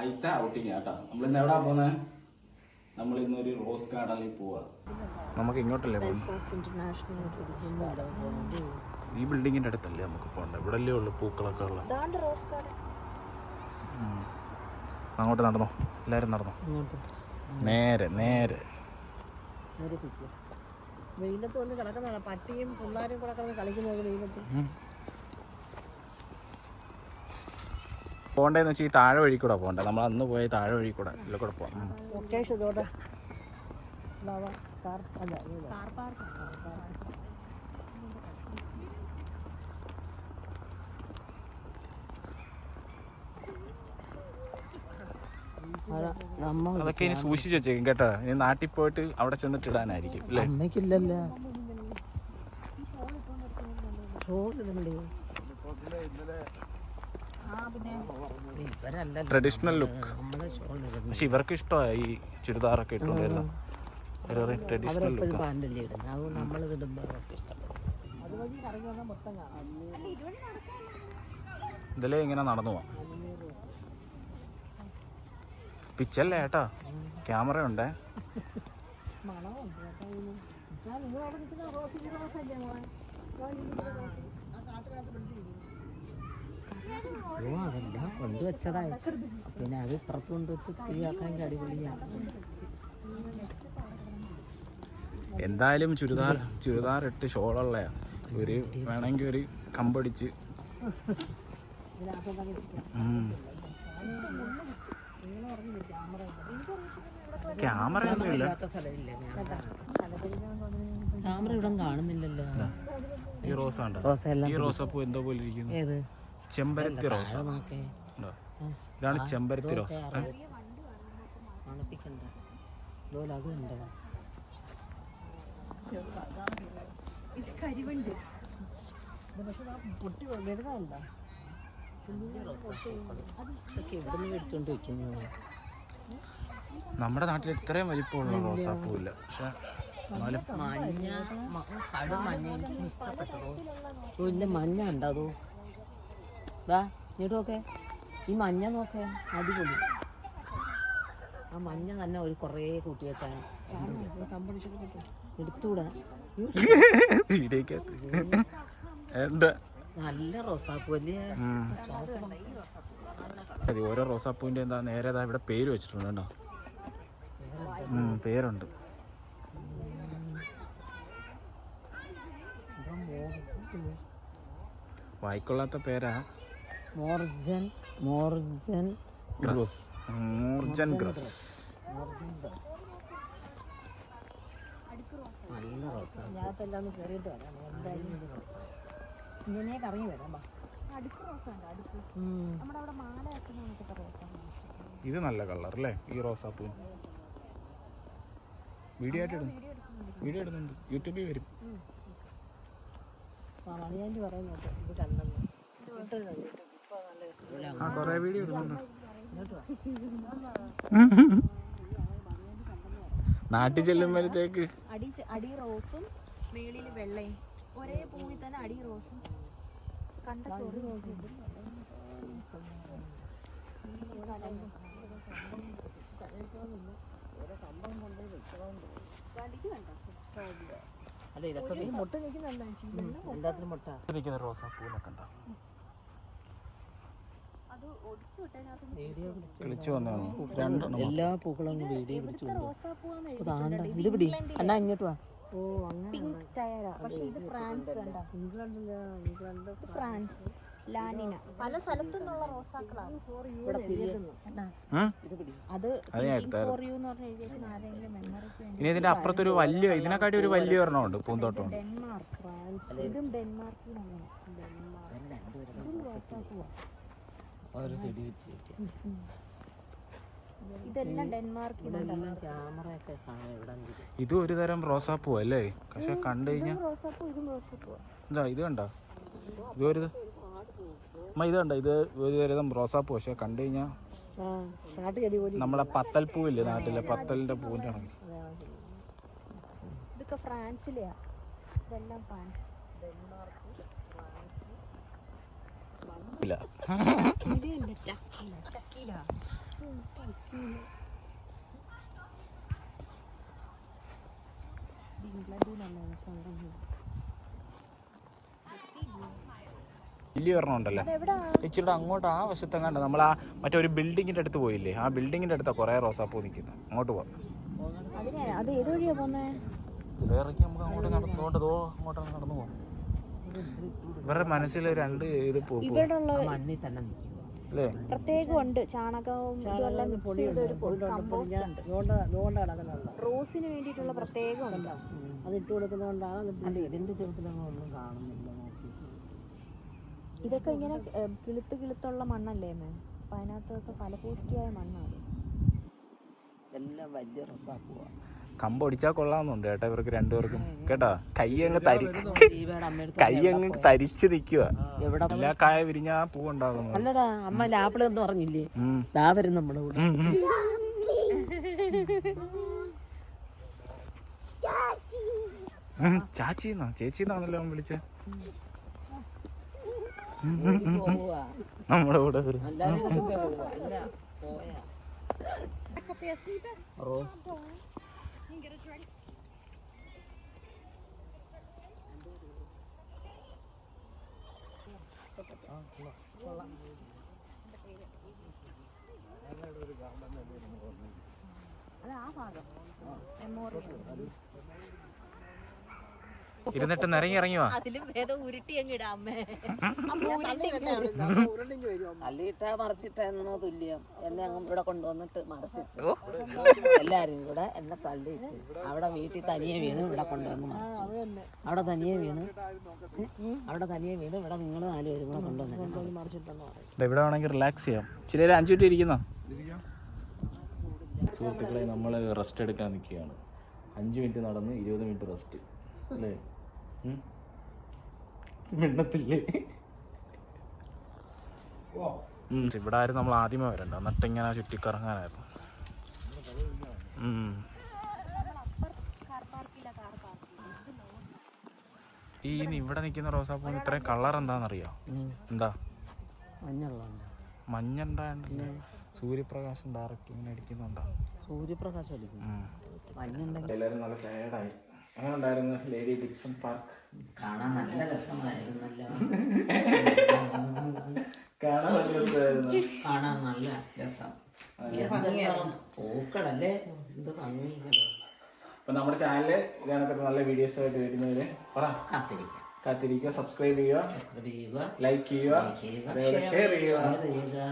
ആദ്യത്തെ ഔട്ടിങ് ആട്ടാ നമ്മൾ ഇന്ന് എവിടെ പോകുന്നത് നമ്മൾ ഇന്നൊരു റോസ് ഗാർഡനിൽ പോവാ. നമുക്ക് ഇങ്ങോട്ടല്ലേ ഈ ബിൽഡിങ്ങിന്റെ അടുത്തല്ലേ നമുക്ക് പോകണ്ട ഇവിടെ അല്ലേ ഉള്ളു പൂക്കളൊക്കെ ഉള്ള. Rose garden. അങ്ങോട്ട് നടന്നോ? എല്ലാരും നടന്നോ? നേരെ നേരെ. വെയിലത്ത് വന്ന് കിടക്കുന്നതാണ്. പട്ടിയും പിള്ളേരും കൂടെ കിടന്ന് കളിക്കുന്നത് വെയിലത്ത്. പോകണ്ടേന്ന് വെച്ചാൽ ഈ താഴെ വഴി കൂടെ പോകണ്ടേ നമ്മൾ അന്ന് പോയ താഴെ വഴി കൂടെ ഇല്ല കൂടെ പോകാം നമ്മ അതൊക്കെ ഇനി സൂക്ഷിച്ച് വെച്ചേക്കും കേട്ടോ. ഇനി നാട്ടിൽ പോയിട്ട് അവിടെ ചെന്നിട്ട് ഇടാനായിരിക്കും അല്ലേ? അമ്മയ്ക്കില്ലല്ലോ. ചോറിടണ്ടേ ഇവരല്ല ട്രഡീഷണൽ ലുക്ക് പക്ഷെ ഇവർക്ക് ഇഷ്ടമായി ഈ ചുരിദാറൊക്കെ ഇട്ടുകൊണ്ടിരുന്ന. ട്രഡീഷണൽ ലുക്ക് ഇതിലേ ഇങ്ങനെ നടന്നു പോവാം. പിച്ചല്ലേ ഏട്ടാ? ക്യാമറ ഉണ്ടേ? മണമുണ്ട്. ഓ അതല്ല കൊണ്ടുവച്ചതായി പിന്നെ അത് ഇപ്പുറത്ത് കൊണ്ടുവച്ച് തീയാക്കാൻ അടിപൊളിയാണ് എന്തായാലും ചുരിദാർ ചുരിദാർ ഇട്ട് ഷോളുള്ള ഒരു വേണമെങ്കിൽ ഒരു കമ്പടിച്ച്. ക്യാമറ ഒന്നുമില്ല ഇല്ലാത്ത ക്യാമറ ഇവിടെ കാണുന്നില്ലല്ലോ. ഈ റോസ ഈ റോസപ്പൂ എന്തോ പോലെ ഇരിക്കുന്നു. ചെമ്പരത്തി റോസ്? ഇതാണ് ചെമ്പരത്തി റോസ്. നമ്മുടെ നാട്ടിൽ ഇത്രയും വലിപ്പമുള്ള റോസാപ്പൂ ഇല്ല പക്ഷെ മഞ്ഞ കടു മഞ്ഞ എനിക്ക് ഇഷ്ടപ്പെട്ടതോ. മഞ്ഞ ഉണ്ടോ ദാ ഇങ്ങോട്ട് നോക്കേ. ഈ മഞ്ഞ നോക്കേ അടിപൊളി. ആ മഞ്ഞ തന്നെ ഒരു കുറേ കൂട്ടി വെക്കാൻ നല്ല റോസാപ്പൂ അല്ലേ. അതെ ഓരോ റോസാപ്പൂവിന്റെ എന്താ നേരെ ഇവിടെ പേര് വെച്ചിട്ടുണ്ട് കേട്ടോ. പേരുണ്ട്. വായിക്കൊള്ളാത്ത പേരാ. മോർജൻ മോർജൻ ഗ്രസ്. മോർജൻ ഗ്രസ്. നല്ല റോസ. ഞാത്തെല്ലാം ഒന്ന് കയറിയിട്ട് വരാം എന്തായാലും ഇത് റോസ. ഇങ്ങനെ കറങ്ങി വരാം ബാ ഇത് നല്ല കളർ അല്ലേ ഈ റോസാപ്പൂ വീഡിയോ ആയിട്ട് വീഡിയോ ഇടുന്നുണ്ട്. യൂട്യൂബിൽ വരും. പറയുന്നത് ഇത് കണ്ടെന്ന് ഇട്ട് കഴിഞ്ഞിട്ട് ഇപ്പൊ നല്ല ആ കുറേ വീഡിയോ ഇടുന്നുണ്ട്. നാട്ടിൽ ചെല്ലുമ്പോഴത്തേക്ക് അടി അടി റോസും മേളിൽ വെള്ളയും. ഒരേ പൂവിൽ തന്നെ അടി റോസും. കണ്ട ചൊറി അല്ല ഇതൊക്കെ മുട്ട നിൽക്കുന്നുണ്ടോ എല്ലാത്തിനും മുട്ട. നിൽക്കുന്ന റോസാപ്പൂവിനൊക്കെ ഉണ്ടോ അത് ഒടിച്ചു വിട്ടതിനകത്ത് വീഡിയോ പിടിച്ച് കിളിച്ചു വന്നതാണ്. രണ്ടെണ്ണം എല്ലാ പൂക്കളും അങ്ങ് വീഡിയോ പിടിച്ചു കൊണ്ടു റോസാപ്പൂന്ന് താണ്ട ഇത് പിടി. അണ്ണാ ഇങ്ങോട്ട് വാ. ഓ അങ്ങനെ പിങ്ക് ടയറാ പക്ഷെ ഇത് ഫ്രാൻസ് കണ്ടോ ഇംഗ്ലണ്ടില്ല ഇംഗ്ലണ്ട് ഇത് ഫ്രാൻസ് ലാനിന. പല റോസാക്കളാണ് ഇനി ഇതിന്റെ അപ്പുറത്തൊരു വലിയ ഇതിനെക്കാട്ടി ഒരു വലിയ ഒരെണ്ണമുണ്ട് പൂന്തോട്ടമുണ്ട്. Denmark France. ഇതും ഡെൻമാർക്കിൽ ഡെൻമാർക്ക് ഓരോ ചെടി വെച്ച് വെക്കാം ഇതെല്ലാം ഡെൻമാർക്കിൽ ഇവിടെ ക്യാമറയൊക്കെ കാണാം ഇവിടെ ഇത് ഒരു തരം റോസാപ്പൂ അല്ലേ? പക്ഷെ കണ്ടു കഴിഞ്ഞാൽ റോസാപ്പൂ ഇതും റോസാപ്പൂ എന്താ ഇത് കണ്ട? ഇത് ഒരു അമ്മ ഇത് കണ്ട? ഇത് ഒരു തരം റോസാപ്പൂ. പക്ഷെ കണ്ടു കഴിഞ്ഞാൽ നമ്മളെ പത്തൽ പൂവില്ലേ നാട്ടിലെ? പത്തലിന്റെ പൂവിന്റെ ആണെങ്കിൽ ഇതൊക്കെ ഫ്രാൻസിലെയാ. ഇതെല്ലാം ഫ്രാൻസ് ഇല്ല ചക്കില വലിയ ഒരെണ്ണം ഉണ്ടല്ലോ? ഇച്ചിരി അങ്ങോട്ട് ആ വശത്തെങ്ങാണ്ട് നമ്മൾ ആ മറ്റേ ഒരു ബിൽഡിങ്ങിന്റെ അടുത്ത് പോയില്ലേ? ആ ബിൽഡിങ്ങിന്റെ അടുത്താ കുറേ റോസാപ്പൂ നിൽക്കുന്നത് അങ്ങോട്ട് പോവാം. അതിനെ അത് ഏത് വഴിയാ പോന്നേ? ഇതിലെ ഇറങ്ങി നമുക്ക് അങ്ങോട്ട് നടന്നുകൊണ്ട് തോ അങ്ങോട്ടാണ് നടന്നു പോകാം ഇവരുടെ മനസ്സിൽ രണ്ട് ഇത് പൂ പൂ- മണ്ണിൽ തന്നെ നിൽക്കും. അല്ലേ? പ്രത്യേകം ചാണകവും ഇതെല്ലാം മിക്സ് ചെയ്ത ഒരു റോസിന് വേണ്ടിയിട്ടുള്ള പ്രത്യേകമുണ്ട്. അത് ഇട്ട് കൊടുക്കുന്നതുകൊണ്ടാണ് ഇതിന്റെ ചെറുപ്പിലൊന്നും കാണുന്നില്ല ഇതൊക്കെ ഇങ്ങനെ കിളുത്ത് കിളുത്തുള്ള മണ്ണല്ലേ മേ? അപ്പൊ അതിനകത്തൊക്കെ ഫലപൂഷ്ടിയായ മണ്ണാണ്. എല്ലാം വലിയ റസാപ്പുവാ. കമ്പൊടിച്ചാൽ കൊള്ളാമെന്നുണ്ട് കേട്ടോ ഇവർക്ക് രണ്ടുപേർക്കും. കേട്ടോ? കൈ അങ്ങ് തരി കയ്യങ്ങ് തരിച്ചു കൈ അങ്ങ് തരിച്ച് നിൽക്കുക എല്ലാ കായ വിരിഞ്ഞാ പൂ അല്ലടാ അമ്മ ലാപ്പിൾ എന്ന് പറഞ്ഞില്ലേ? ഉം. ദാ വരും നമ്മുടെ കൂടെ. ഉം, ഉം. ഉം, ചാച്ചിന്നോ? ചേച്ചിന്നാണല്ലോ അവൻ വിളിച്ചേ. നമ്മുടെ കൂടെ വരും. എല്ലാരും കൂടി get us ready. അത് ആ ഭാഗം. മെമ്മോറിയൽ ഇരുന്നിട്ട് നിറങ്ങി ഇറങ്ങി വാ അതിലും ഭേദം ഉരുട്ടി അങ്ങ് ഇടാം അമ്മേ. അല്ലിട്ട എന്നോ തുല്യം. എന്നെ അങ്ങ് ഇവിടെ കൊണ്ടുവന്നിട്ട് മറിച്ചിട്ട്. എല്ലാരും കൂടെ എന്നെ തള്ളി അവിടെ വീട്ടിൽ തനിയെ വീണ് ഇവിടെ കൊണ്ടുവന്ന് മറിച്ചു. അവിടെ തനിയെ വീണ്. അവിടെ തനിയെ വീണ്. ഇവിടെ നിങ്ങൾ നാലുപേരും കൂടെ കൊണ്ടുവന്ന് മറിച്ചിട്ടെന്ന് പറയും. ദേ ഇവിടെ വേണമെങ്കിൽ റിലാക്സ് ചെയ്യാം. ചില അഞ്ചു മിനിറ്റ് ഇരിക്കുന്നോ? സുഹൃത്തുക്കളെ നമ്മൾ റെസ്റ്റ് എടുക്കാൻ നിൽക്കുകയാണ്. അഞ്ച് മിനിറ്റ് നടന്ന് ഇരുപത് മിനിറ്റ് റെസ്റ്റ് അല്ലേ? ഇവിടെ ആയിരുന്നു നമ്മൾ ആദ്യമേ വരണ്ട. എന്നിട്ട് ഇങ്ങനെ ചുറ്റിക്കറങ്ങാനായിരുന്നു. ഈ ഇവിടെ നിൽക്കുന്ന റോസാപ്പൂവിന് ഇത്രയും കളർ എന്താണെന്നറിയോ? എന്താ? മഞ്ഞ സൂര്യപ്രകാശം ഡയറക്റ്റ് ഇങ്ങനെ അടിക്കുന്നുണ്ടോ? സൂര്യപ്രകാശം എല്ലാവരും നല്ല ടയർഡായി എങ്ങനെ ഉണ്ടായിരുന്നു ലേഡി ഡിക്സൺ പാർക്ക് കാണാൻ നല്ല രസമായിരുന്നല്ലോ. കാണാൻ നല്ല രസമായിരുന്നു. കാണാൻ നല്ല രസം. പൂക്കളല്ലേ? എന്ത് ഭംഗികൾ അപ്പൊ നമ്മുടെ ചാനലിൽ ഇതിനൊക്കെ നല്ല വീഡിയോസ് ആയിട്ട് വരുന്നവര് പറ. കാത്തിരിക്കാം. കാത്തിരിക്കുക സബ്സ്ക്രൈബ് ചെയ്യുക സബ്സ്ക്രൈബ് ചെയ്യുക ലൈക്ക് ചെയ്യുക ഷെയർ ചെയ്യുക.